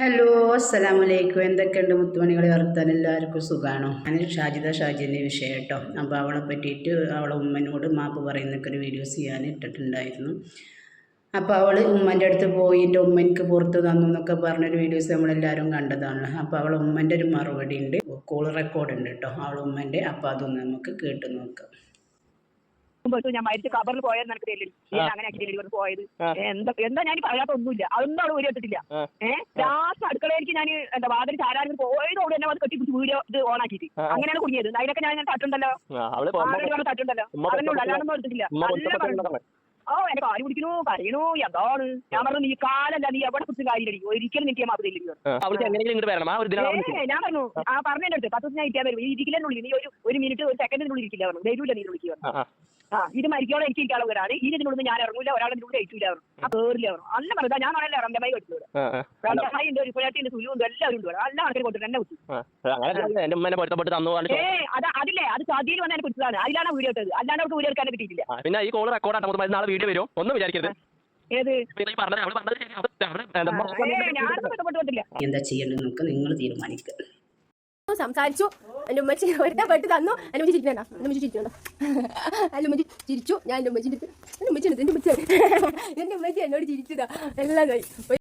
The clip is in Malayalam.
ഹലോ അസ്സലാമു അലൈക്കും എന്തൊക്കെയുണ്ട് മുത്തുമണികളെ വർത്താൻ എല്ലാവർക്കും സുഖമാണോ ഞാൻ ഷാജിദ ഷാജിന്റെ വിഷയം കേട്ടോ അപ്പോൾ അവളെ പറ്റിയിട്ട് അവളെ ഉമ്മനോട് മാപ്പ് പറയുന്നൊക്കെ ഒരു വീഡിയോസ് ചെയ്യാൻ ഇട്ടിട്ടുണ്ടായിരുന്നു. അപ്പോൾ അവൾ ഉമ്മന്റെ അടുത്ത് പോയി എന്റെ ഉമ്മനിക്ക് പുറത്ത് തന്നു എന്നൊക്കെ പറഞ്ഞൊരു വീഡിയോസ് നമ്മളെല്ലാവരും കണ്ടതാണ്. അപ്പോൾ അവളെ ഉമ്മന്റെ ഒരു മറുപടി ഉണ്ട്. കോൾ റെക്കോർഡ് ഉണ്ട് കേട്ടോ അവൾ ഉമ്മന്റെ അപ്പോൾ അതൊന്ന് നമുക്ക് കേട്ട് നോക്കാം. പോയിട്ട് ഞാൻ മരിച്ച കബറിൽ പോയെന്ന് എനിക്ക് ഞാൻ അങ്ങനെ ആക്കി ഡെലിവറി പോയത്. എന്താ എന്താ ഞാൻ പറയാത്ത ഒന്നുമില്ല അതൊന്നും അവിടെ ഊരിട്ടില്ല. ഏഹ് ലാസ്റ്റ് അടുക്കളയിലേക്ക് ഞാൻ എന്താ വാതിൽ ചാരാനും പോയത് അവിടെ എന്നെ വന്ന് കെട്ടി വീഡിയോ ഇത് ഓൺ ആക്കിയിട്ട്. അങ്ങനെയാണ് കുടുങ്ങിയത്. അതിനൊക്കെ ഞാൻ തട്ടുണ്ടല്ലോ. പറഞ്ഞ് തട്ടുണ്ടല്ലോ? അതിനുള്ള. അല്ലാതൊന്നും എടുത്തിട്ടില്ല. നല്ല പറഞ്ഞു പറഞ്ഞു. ഓ എന്റെ കാൽ പിടിക്കണു കരയണു എന്താണ്? ഞാൻ പറഞ്ഞു നീ കാലല്ല. നീ എവിടെ കുറിച്ച് കാര്യമില്ല ഒരിക്കലും നിന്റെ തരില്ല. ഏ ഞാൻ പറഞ്ഞു ആ. പറഞ്ഞതിന്റെ അടുത്ത് പത്ത് ദിവസം ഞാൻ ഇരിക്കാൻ വരും ഇരിക്കില്ല നീ ഒരു ഒരു മിനിറ്റ് ഒരു സെക്കൻഡിനുള്ളിൽ ഇരിക്കില്ല പറഞ്ഞു. വരൂല നീ വിളിക്കുക ആ, ഇത് മരിക്കോളം എനിക്ക് ഇരിക്കാനുള്ള ഒരാണ് ഈ ഇതിനോട് ഞാൻ ഇറങ്ങൂല ഒരാളെ ഏറ്റില്ല പറഞ്ഞു. ആ കേറില്ല പറഞ്ഞു അല്ല പറഞ്ഞാ ഞാൻ കെട്ടുന്നത് ആ, ആ. റണ്ടമായി ഉണ്ട് ഒരു പുഴത്തിന്റെ സുലു ഉണ്ട് എല്ലാവരും ഉണ്ട്. എല്ലാ ആൾക്കാരും എന്നെ കുത്തി. ഏ അത് അതില്ലേ? അത് ചതിയിൽ വന്ന് എന്നെ പിടിച്ചതാണ് അതിലാണ് വീഡിയോ ഇട്ടത്. അല്ലാണ്ട് അവർക്ക് വീഡിയോ എടുക്കാൻ കിട്ടിയിട്ടില്ല. പിന്നെ ഈ കോൾ റെക്കോർഡ് ആയിട്ട് നാളെ വീഡിയോ വരും. ഒന്നും വിചാരിക്കരുത്. എന്താ ചെയ്യേണ്ടത്? നമുക്ക് നിങ്ങൾ തീരുമാനിക്കുക സംസാരിച്ചു. എന്റെ ഉമ്മച്ചി ഒരുത്ത പെട്ട് തന്നു. എന്റെ ഉമ്മച്ചി ചിരിക്കണ്ട. എന്റെ ഉമ്മച്ചി ചിരിക്കണ്ട. എന്റെ ഉമ്മച്ചി ചിരിച്ചു. ഞാൻ എന്റെ ഉമ്മച്ചിന്റെ എന്റെ ഉമ്മച്ചി എന്റെ ഉമ്മച്ചി എന്നോട് ചിരിച്ചതാ. എല്ലാം കഴി